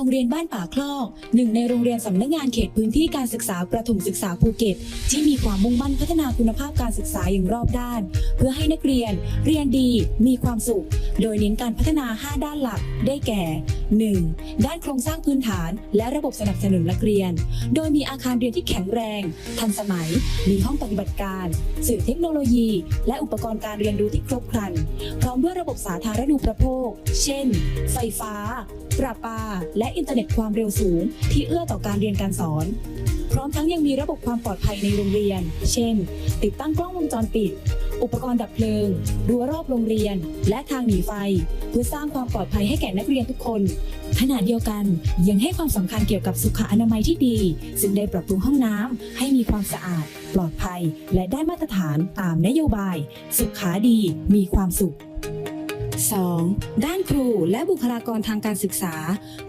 โรงเรียนบ้านป่าคลอกหนึ่งในโรงเรียนสำนักงานเขตพื้นที่การศึกษาประถมศึกษาภูเก็ต ที่มีความมุ่งมั่นพัฒนาคุณภาพการศึกษาอย่างรอบด้าน เพื่อให้นักเรียน เรียนดี มีความสุข โดยเน้นการพัฒนา 5 ด้านหลัก ได้แก่ 1. ด้านโครงสร้างพื้นฐาน และระบบสนับสนุนนักเรียน โดยมีอาคารเรียนที่แข็งแรง ทันสมัย มีห้องปฏิบัติการ สื่อเทคโนโลยี และอุปกรณ์การเรียนรู้ที่ครบครัน พร้อมด้วยระบบสาธารณูปโภค เช่น ไฟฟ้า ประปา และอินเทอร์เน็ตความเร็วสูง ที่เอื้อต่อการเรียนการสอน พร้อมทั้งยังมีระบบความปลอดภัยในโรงเรียน เช่น ติดตั้งกล้องวงจรปิด อุปกรณ์ดับเพลิง รั้วรอบโรงเรียน และทางหนีไฟ เพื่อสร้างความปลอดภัยให้แก่นักเรียนทุกคน ขณะเดียวกันยังให้ความสำคัญเกี่ยวกับสุขอนามัยที่ดี ซึ่งได้ปรับปรุงห้องน้ำให้มีความสะอาด ปลอดภัย และได้มาตรฐานตามนโยบาย สุขาดี มีความสุข 2. ด้านครูและบุคลากรทางการศึกษา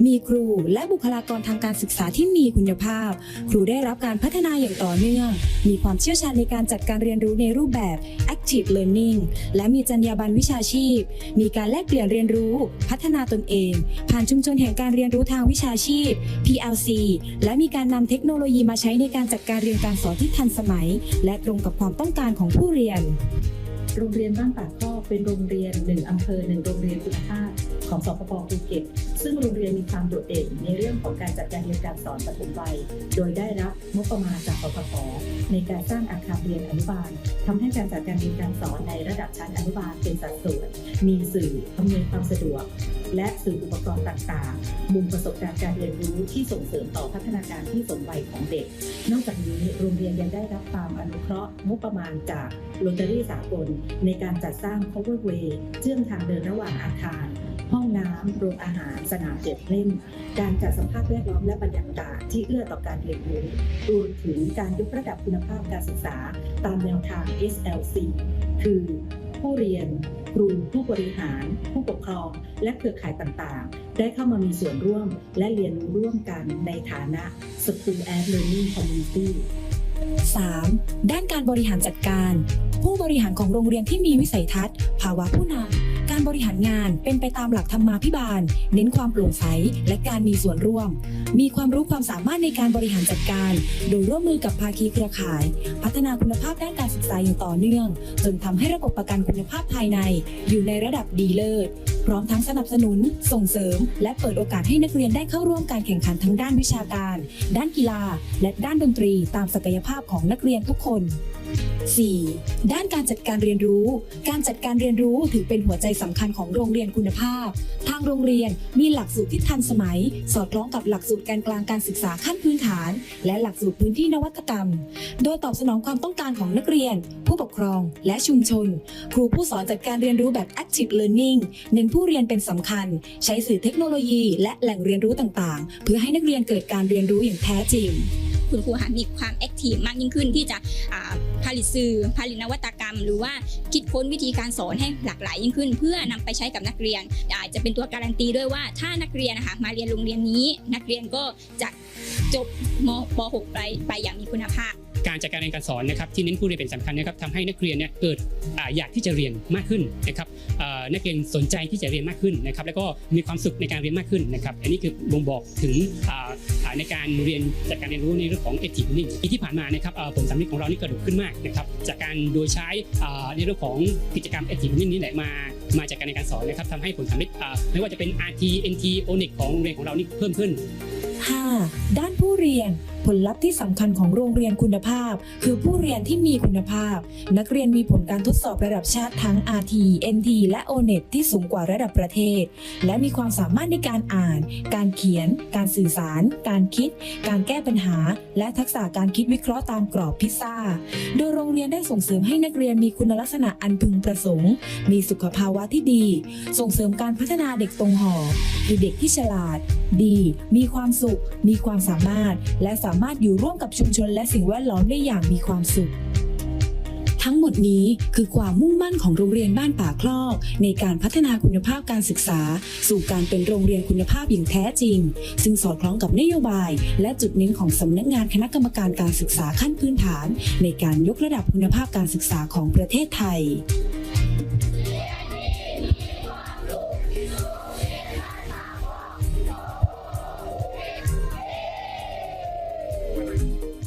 มีครูและบุคลากรทางการศึกษาที่มีคุณภาพ ครูได้รับการพัฒนาอย่างต่อเนื่อง มีความเชี่ยวชาญในการจัดการเรียนรู้ในรูปแบบ active learning และมีจรรยาบรรณวิชาชีพ มีการแลกเปลี่ยนเรียนรู้ พัฒนาตนเอง ผ่านชุมชนแห่งการเรียนรู้ทางวิชาชีพ PLC และมีการนำเทคโนโลยีมาใช้ในการจัดการเรียนการสอนที่ทันสมัย และตรงกับความต้องการของผู้เรียน โรงเรียนบ้านปากคอ เป็นโรงเรียนหนึ่งอำเภอหนึ่งโรงเรียนคุณภาพของสปปภูเก็ตซึ่งโรงเรียนมีความโดดเด่นในเรื่องของการจัดการเรียนการสอนปฐมวัย โดยได้รับงบประมาณจากสพพในการสร้างอาคารเรียนอนุบาลทำให้การจัดการเรียนการสอนในระดับชั้นอนุบาลเป็นสัดส่วน มีสื่ออำนวยความสะดวก และสื่ออุปกรณ์ต่างๆ มุมประสบการณ์การเรียนรู้ที่ส่งเสริมต่อพัฒนาการที่สมวัยของเด็ก นอกจากนี้โรงเรียนยังได้รับความอนุเคราะห์งบประมาณจากโรตารี่สากล ในการจัดสร้าง cover way เชื่อมทางเดินระหว่างอาคาร ห้องน้ำโรงอาหาร สนามเด็กเล่น การจัดสภาพแวดล้อมและบรรยากาศที่เอื้อต่อการเรียนรู้รวมถึงการยกระดับคุณภาพการศึกษา ตามแนวทาง SLC คือผู้เรียน ครูผู้บริหาร ผู้ปกครอง และเครือข่ายต่างๆ ได้เข้ามามีส่วนร่วม และเรียนรู้ร่วมกันในฐานะ School and Learning Community 3. ด้านการบริหารจัดการ ผู้บริหารของโรงเรียนที่มีวิสัยทัศน์ ภาวะผู้นำ การบริหารงานเป็นไปตามหลักธรรมาภิบาล เน้นความโปร่งใสและการมีส่วนร่วม มีความรู้ความสามารถในการบริหารจัดการ โดยร่วมมือกับภาคีเครือข่าย พัฒนาคุณภาพด้านการศึกษาอย่างต่อเนื่อง จนทำให้ระบบประกันคุณภาพภายใน อยู่ในระดับดีเลิศพร้อมทั้งสนับสนุน ส่งเสริม และเปิดโอกาสให้นักเรียนได้เข้าร่วมการแข่งขันทั้งด้านวิชาการ ด้านกีฬา และด้านดนตรีตามศักยภาพของนักเรียนทุกคน 4. ด้านการจัดการเรียนรู้ การจัดการเรียนรู้ถือเป็นหัวใจสำคัญของโรงเรียนคุณภาพ ทางโรงเรียนมีหลักสูตรที่ทันสมัย สอดคล้องกับหลักสูตรการกลางการศึกษาขั้นพื้นฐาน และหลักสูตรพื้นที่นวัตกรรม โดยตอบสนองความต้องการของนักเรียน ผู้ปกครอง และชุมชน ครูผู้สอนจัดการเรียนรู้แบบ active learning เน้นผู้เรียนเป็นสำคัญ ใช้สื่อเทคโนโลยี และแหล่งเรียนรู้ต่างๆ เพื่อให้นักเรียนเกิดการเรียนรู้อย่างแท้จริง คุณครูหามีความแอคทีฟมากยิ่งขึ้นที่จะ ผลิตสื่อ ผลิตนวัตกรรม หรือว่าคิดค้นวิธีการสอนให้หลากหลายยิ่งขึ้น เพื่อนำไปใช้กับนักเรียนอาจจะเป็นตัวการันตีด้วยว่าถ้านักเรียนนะคะมาเรียนโรงเรียนนี้ นักเรียนก็จะจบมป .6 ไปไปอย่างมีคุณภาพ การจัดการเรียนการสอนนะครับที่เน้นผู้เรียนเป็นสำคัญนะครับทำให้นักเรียนเนี่ยเกิดออยากที่จะเรียนมากขึ้นนะครับนักเรียนสนใจที่จะเรียนมากขึ้นนะครับแล้วก็มีความสุขในการเรียนมากขึ้นนะครับอันนี้คือบ่งบอกถึงในการเรียนจัดการเรียนรู้ในเรื่องของ active learning ปีที่ผ่านมานะครับผลสำเร็จของเรานี่กระโดดขึ้นมากนะครับจากการโดยใช้ในเรื่องของกิจกรรม active learning นี่แหละมามาจากการในการสอนนะครับทำให้ผลสำเร็จไม่ว่าจะเป็น RT NT ONIC ของโรงเรียนของเรานี่เพิ่มขึ้น 5. ด้านผู้เรียนผลลัพธ์ที่สำคัญของโรงเรียนคุณภาพ คือผู้เรียนที่มีคุณภาพ นักเรียนมีผลการทดสอบระดับชาติทั้ง RT NT และ ONET ที่สูงกว่าระดับประเทศ และมีความสามารถในการอ่าน การเขียน การสื่อสาร การคิด การแก้ปัญหา และทักษะการคิดวิเคราะห์ตามกรอบพิซซ่า โดยโรงเรียนได้ส่งเสริมให้นักเรียนมีคุณลักษณะอันพึงประสงค์ มีสุขภาวะที่ดี ส่งเสริมการพัฒนาเด็กตรงหอคือเด็กที่ฉลาด ดี มีความสุข มีความความสามารถ และสามารถอยู่ร่วมกับชุมชนและสิ่งแวดล้อมได้อย่างมีความสุข ทั้งหมดนี้คือความมุ่งมั่นของโรงเรียนบ้านป่าคลอก ในการพัฒนาคุณภาพการศึกษา สู่การเป็นโรงเรียนคุณภาพอย่างแท้จริง ซึ่งสอดคล้องกับนโยบาย และจุดเน้นของสำนักงานคณะกรรมการการศึกษาขั้นพื้นฐาน ในการยกระดับคุณภาพการศึกษาของประเทศไทย